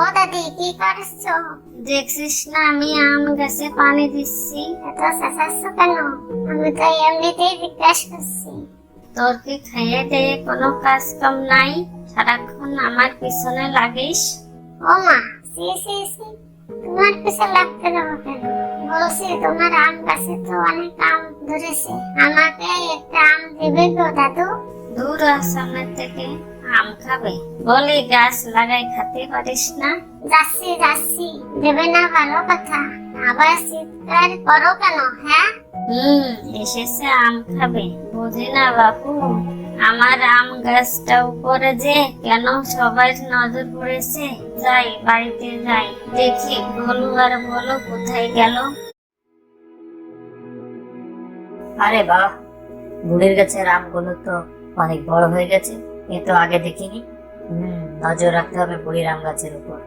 ও দাদি কি করছ? দেখছিস না আমি আম গাছে পানি দিচ্ছি। এত চেঁচাচ্ছ কেন? আমি তো এমনিতেই জিজ্ঞাসা করছি। তোর কি খেয়ে দেয়ে কোনো কাজ কাম নাই? সারাক্ষণ আমার পিছনে লাগিস। ও মা সি সি সি। তোমার পিছনে লাগতে দেবো কেন? বলছি তোমার আম গাছে তো অনেক আম ধরেছে। আমাকে একটা আম দেবে গো দাদু। দূর সামনের থেকে। আম খাবে বলি গাছ লাগাই খেতে পারিস না? যাচ্ছি যাচ্ছি। দেবে না ভালো কথা। আবার চিৎকার করো কেন হ্যাঁ? হুম এসেছে আম খাবে। বুঝি না বাপু আমার আম গাছটা উপরে যে কেন সবার নজর পড়েছে? যাই বাড়িতে যাই। দেখি বলু আর বলো কোথায় গেল? আরে বাহ বুড়ির গাছের আমগুলো তো অনেক বড় হয়ে গেছে। এ তো আগে দেখিনি। হম নজর রাখতে হবে বুড়ির আম গাছের উপর।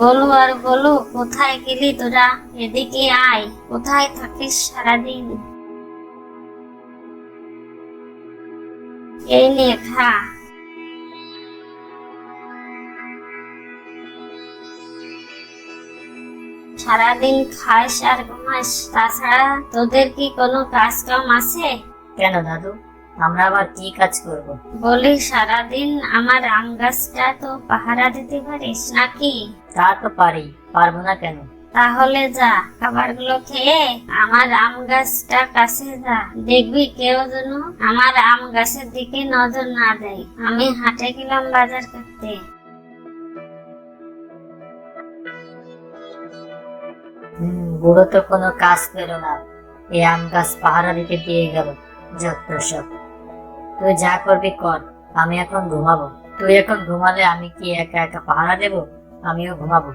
বলু আর বলু, কোথায় গেলি তোরা? এদিকে আয়, কোথায় থাকিস সারাদিন? এই নে খা। সারাদিন খাস আর ঘুমাস তাছাড়া তোদের কি কোনো কাজ কাম আছে? কেন দাদু? আমরা আবার কি কাজ করব? বলি সারাদিন আমার আম গাছটা তো পাহারা দিতে পারিস নাকি? তা তো পারি পারব না কেন? তাহলে যা খাবারগুলো খেয়ে আমার আম গাছটা কাছে যা। দেখবি কেউ যেন আমার আম গাছের দিকে নজর না দেয়। আমি হাটে গেলাম বাজার করতে। বুড়ো তো কোনো কাজ পেল না। এই আম গাছ পাহারা দিতে পেয়ে গেল যত সব তুই যা করবি কর, আমি এখন ঘুমাবো। তুই এখন ঘুমালে আমি কি একা একা পাহারা দেব? আমিও ঘুমাবো।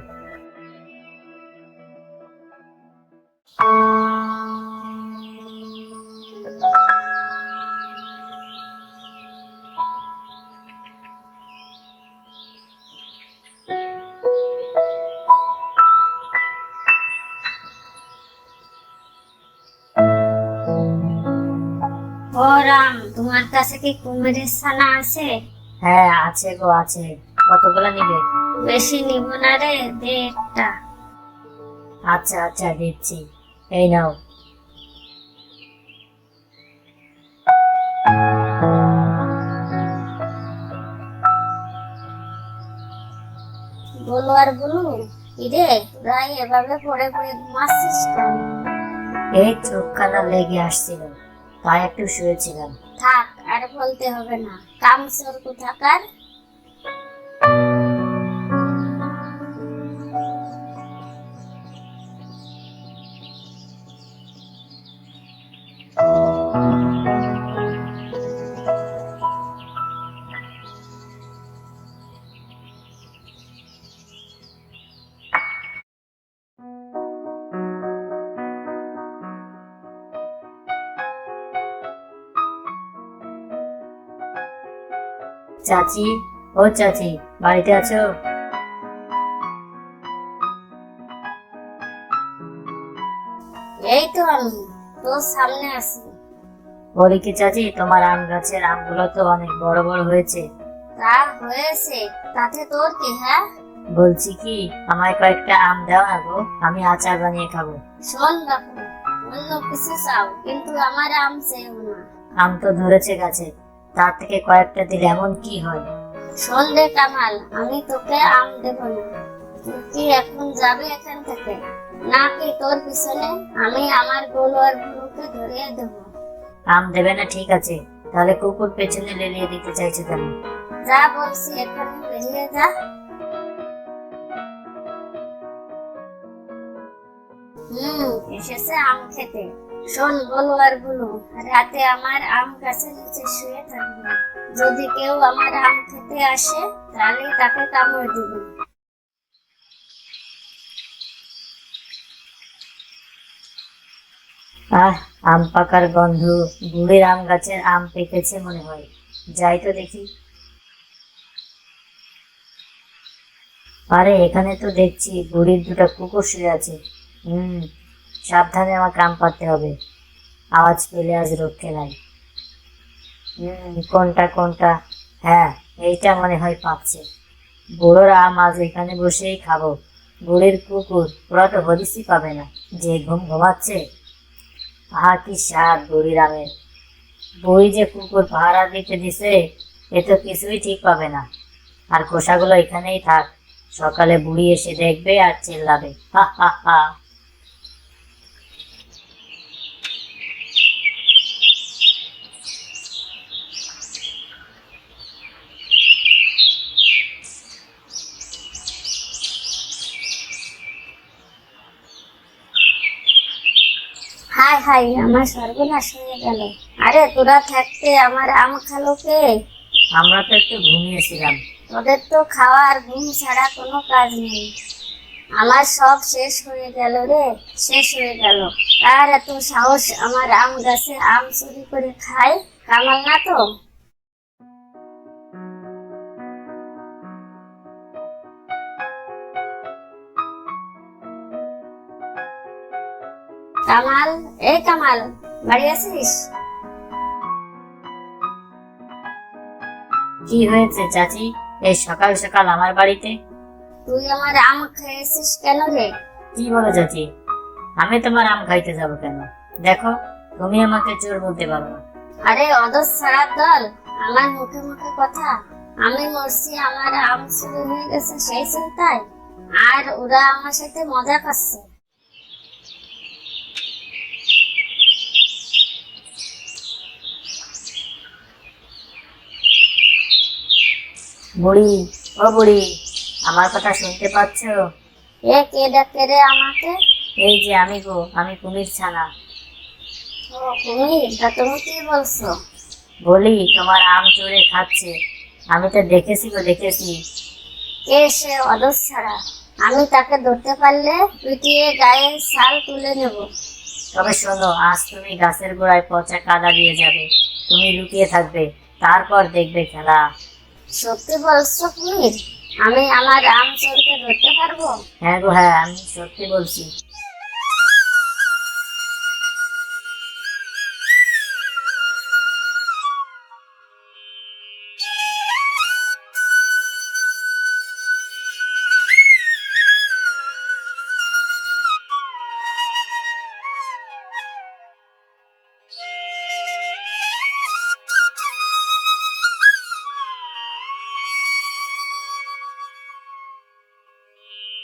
তোমার কাছে কি কুমিরের ছানা আছে? হ্যাঁ আছে গো আছে। কতগুলো নিবে? বেশি নিব না রে দে একটা আচ্ছা আচ্ছা দিচ্ছি। এই নাও। বলো আর বলু কিরে তোরা এভাবে পড়ে পড়ে ঘুমাচ্ছিস কেন? এই চোখ কানা লেগে আসছিল তাই একটু শুয়েছিলাম। থাক আর বলতে হবে না। কাম চোর কোথাকার চাচি ও চাচি বাড়িতে আছো? এই তো আমি তোর সামনে আছি। বলি কি চাচি তোমার আম গাছের আমগুলো তো অনেক বড় বড় হয়েছে। তা হয়েছে তাতে তোর কি হ্যাঁ? বলছি কি আমায় কয়েকটা আম দাও না গো আমি আচার বানিয়ে খাব। শোন বাপু অন্য কিছু চাও কিন্তু আমার আম চেয়েও না। আম তো ধরেছে গাছে। তার থেকে কয়েকটা দিলে এমন কি হয়? শোন রে কামাল আমি তোকে আম দেব না। তুই কি এখন যাবে এখান থেকে? নাকি তোর পিছনে আমি আমার গোলু আর গুরুকে ধরিয়ে দেবো? আম দেবে না ঠিক আছে। তাহলে কুকুর পেছনে লেলিয়ে দিতে চাইছে কেন? যা বলছি এখানে বেরিয়ে যা। হুম এসেছে আম খেতে। শোন, বলো আর বলো, রাতে আমার আম গাছের নিচে শুয়ে থাকবে। যদি কেউ আমার আম খেতে আসে, তাহলে তাকে কামড় দিবে। আহ, আম পাকার গন্ধ, গুড়ের আম গাছের আম পেকেছে মনে হয়। যাই তো দেখি। আরে, এখানে তো দেখছি বুড়ির দুটো কুকুর শুয়ে আছে। হুম সাবধানে আমার কাম পাতে হবে। আওয়াজ পেলে আজ রক্ষে নাই। কোনটা কোনটা? হ্যাঁ এইটা মনে হয় পাচ্ছে বুড়োরা আম এখানে বসেই খাব। বুড়ির কুকুর, ওরা তো হদিসই পাবে না। যে ঘুম ঘুমাচ্ছে আহা কি স্বাদ বুড়ির আমের বুড়ি যে কুকুর পাহারা দিতে দিছে, এ তো কিছুই ঠিক পাবে না। আর খোসাগুলো এখানেই থাক। সকালে বুড়ি এসে দেখবে আর চেল্লাবে। হা হা হা। হাই আমার সর্বনাশ হয়ে গেল। আরে তোরা থাকতে আমার আম খালো কে? আমরা তো একটু ঘুমিয়েছিলাম। তোদের তো খাওয়ার আর ঘুম ছাড়া কোনো কাজ নেই। আমার সব শেষ হয়ে গেল রে শেষ হয়ে গেল। আর এত সাহস আমার আম গাছে আম চুরি করে খায়? কামাল না তো? কামাল এই কামাল বাড়ি আছিস? কি হয়েছে চাচি? এই সকাল সকাল আমার বাড়িতে? তুই আমার আম খেয়েছিস কেন রে? কি বলো চাচি? আমি তোমার আম খাইতে যাব কেন? দেখো তুমি আমাকে চোর বলতে পারো না। আরে অদস ছাড়ার দল আমার মুখে মুখে কথা। আমি মরছি আমার আম চুরি হয়ে গেছে সেই চিন্তায়। আর ওরা আমার সাথে মজা করছে। বুড়ি ও বুড়ি আমার কথা শুনতে পাচ্ছ? এ কে ডাকে রে আমাকে? এই যে আমি গো আমি কুমির ছানা। ও কুমির তা তুমি কি বলছো? বলি তোমার আম চোরে খাচ্ছে। আমি তো দেখেছি গো দেখেছি। কে সে অদস ছাড়া আমি তাকে ধরতে পারলে পিটিয়ে গায়ে ছাল তুলে নেব। তবে শোনো আজ তুমি গাছের গোড়ায় পচা কাদা দিয়ে যাবে। তুমি লুকিয়ে থাকবে তারপর দেখবে খেলা। সত্যি বলছো কুমির আমি আমার আম চোরকে ধরতে পারব? হ্যাঁ গো হ্যাঁ আমি সত্যি বলছি।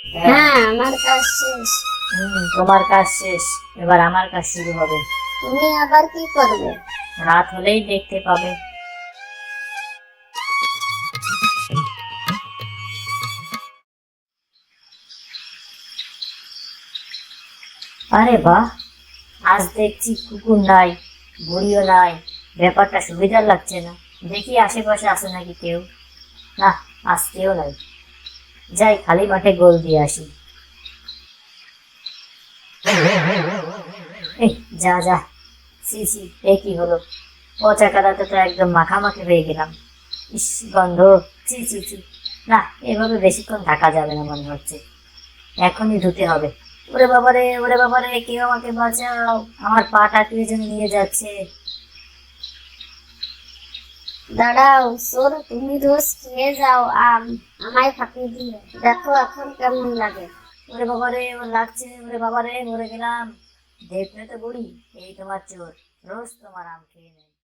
হ্যাঁ আমার কাজ শেষ। তোমার কাজ শেষ। এবার আমার কাজ শুরু হবে। তুমি আবার কি করবে? রাত হলেই দেখতে পাবে। আরে বাহ আজ দেখছি কুকুর নাই বুড়িও নাই। ব্যাপারটা সুবিধার লাগছে না। দেখি আশেপাশে আছে নাকি কেউ। না আজ কেউ নাই। যাই খালি মাঠে গোল দিয়ে আসি। যা যা। সি সি এ কি হলো? পচা কাদাতে তো একদম মাখামাখি হয়ে গেলাম। ইস, গন্ধ। চি চি চি না, এভাবে বেশিক্ষণ থাকা যাবে না, মনে হচ্ছে। এখনই ধুতে হবে। ওরে বাবারে ওরে বাবারে, কেউ আমাকে বাঁচাও। আমার পাটা কে যেন নিয়ে যাচ্ছে। দাঁড়াও, সোর, তুমি রোজ খেয়ে যাও, আম আমায় ফাঁকি দিয়ে। দেখো এখন কেমন লাগে। ওরে বাবারে ওর লাগছে? ওরে বাবারে, মরে গেলাম। দেখলে তো বুড়ি, এই তোমার চোর, রোজ তোমার আম খেয়ে নেয়।